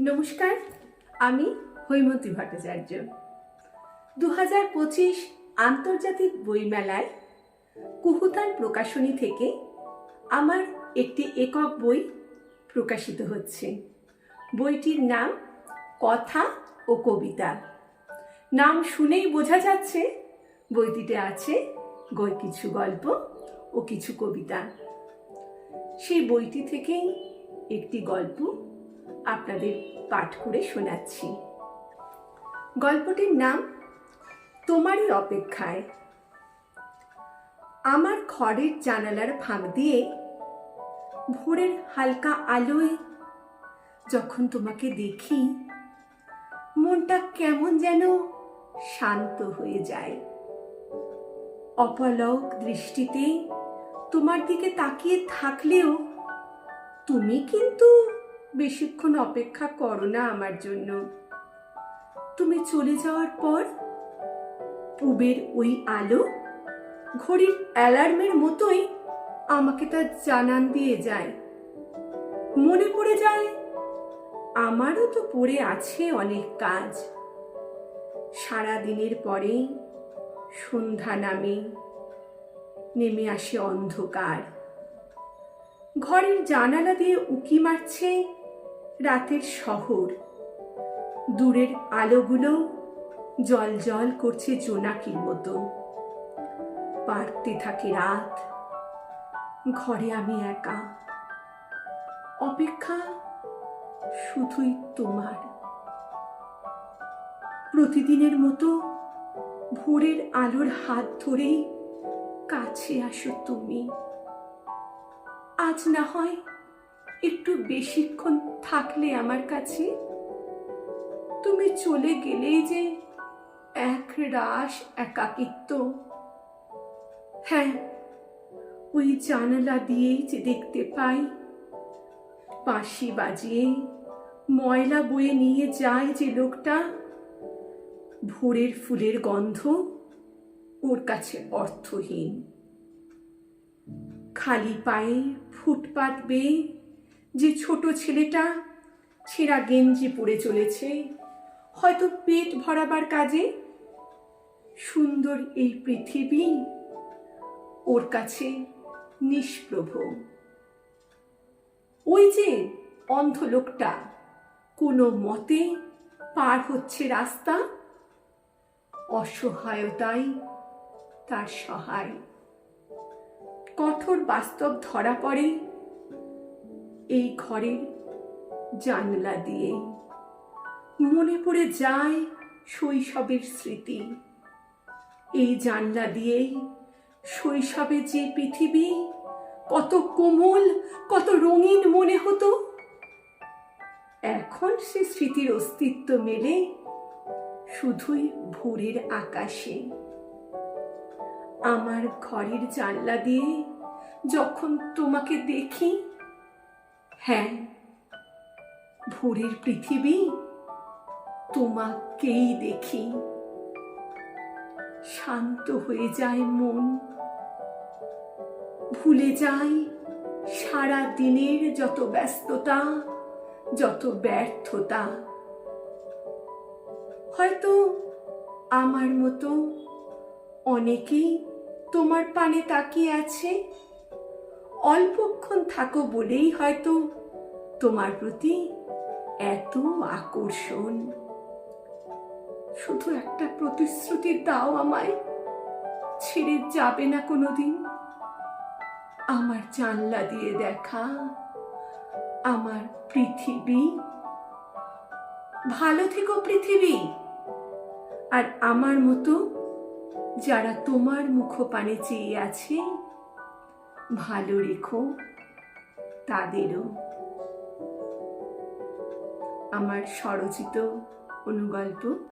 নমস্কার, আমি হৈমন্তী ভট্টাচার্য। দু হাজার পঁচিশ আন্তর্জাতিক বইমেলায় কুহুতান প্রকাশনী থেকে আমার একটি একক বই প্রকাশিত হচ্ছে। বইটির নাম কথা ও কবিতা। নাম শুনেই বোঝা যাচ্ছে বইটিতে আছে গই কিছু গল্প ও কিছু কবিতা। সেই বইটি থেকেই একটি গল্প আপনাদের পাঠ করে শোনাচ্ছি। গল্পটির নাম, তোমারই অপেক্ষায়। আমার ঘরের জানালার ফাঁক দিয়ে ভোরের হালকা আলোয় যখন তোমাকে দেখি, মনটা কেমন যেন শান্ত হয়ে যায়। অপলক দৃষ্টিতে তোমার দিকে তাকিয়ে থাকলেও তুমি কিন্তু বেশিক্ষণ অপেক্ষা করো না আমার জন্য। তুমি চলে যাওয়ার পর পুবের ওই আলো ঘড়ির অ্যালার্মের মতোই আমাকে তা জানান দিয়ে যায়। মনে পড়ে যায়, আমারও তো পড়ে আছে অনেক কাজ। সারা দিনের পরে সন্ধ্যা নামে নেমে আসে অন্ধকার। ঘরের জানালা দিয়ে উকি মারছে রাতের শহর। দূরের আলোগুলো জল জল করছে জোনাকির মতো। বাড়তে থাকে রাত। ঘরে আমি একা। অপেক্ষা শুধুই তোমার। প্রতিদিনের মতো ভোরের আলোর হাত ধরেই কাছে আসো তুমি। আজ না হয় একটু বেশিক্ষণ থাকলে আমার কাছে? তুমি চলে গেলেই যে এক রাস একাকিত্ব। হ্যাঁ ওই জানালা দিয়েই যে দেখতে পাই। বাঁশি বাজিয়ে ময়লা বয়ে নিয়ে যায় যে লোকটা। ভোরের ফুলের গন্ধ ওর কাছে অর্থহীন। খালি পায়ে ফুটপাত বেয়ে যে ছোট ছেলেটা ছেঁড়া গেঞ্জি পরে চলেছে, হয়তো পেট ভরাবার কাজে। সুন্দর এই পৃথিবী ওর কাছে নিষ্প্রভ। ওই যে অন্ধ লোকটা কোনো মতে পার হচ্ছে রাস্তা, অসহায়তাই তার সহায়। কঠোর বাস্তব ধরা পড়ে এই ঘরের জানলা দিয়ে মনে পড়ে যায় শৈশবের স্মৃতি। এই জানলা দিয়েই শৈশবে যে পৃথিবী কত কোমল, কত রঙিন মনে হতো, এখন সে স্মৃতির অস্তিত্ব মেলে শুধুই ভোরের আকাশে। আমার ঘরের জানলা দিয়ে যখন তোমাকে দেখি হ্যাঁ। ভোরের পৃথিবী তোমাকেই দেখি। শান্ত হয়ে যায় মন। ভুলে যাই সারা দিনের যত ব্যস্ততা, যত ব্যর্থতা। হয়তো আমার মতো অনেকেই তোমার পানে তাকিয়ে আছে। অল্পক্ষণ থাকো বলেই হয়তো তোমার প্রতি এত আকর্ষণ। শুধু একটা প্রতিশ্রুতি দাও আমায়, ছেড়ে যাবে না কোনোদিন। আমার জানলা দিয়ে দেখা, আমার পৃথিবী। ভালো থেকো পৃথিবী। আর আমার মতো যারা তোমার মুখপানে চেয়ে আছে ভালো রেখো তাদেরও। আমার স্বরচিত অনুগল্প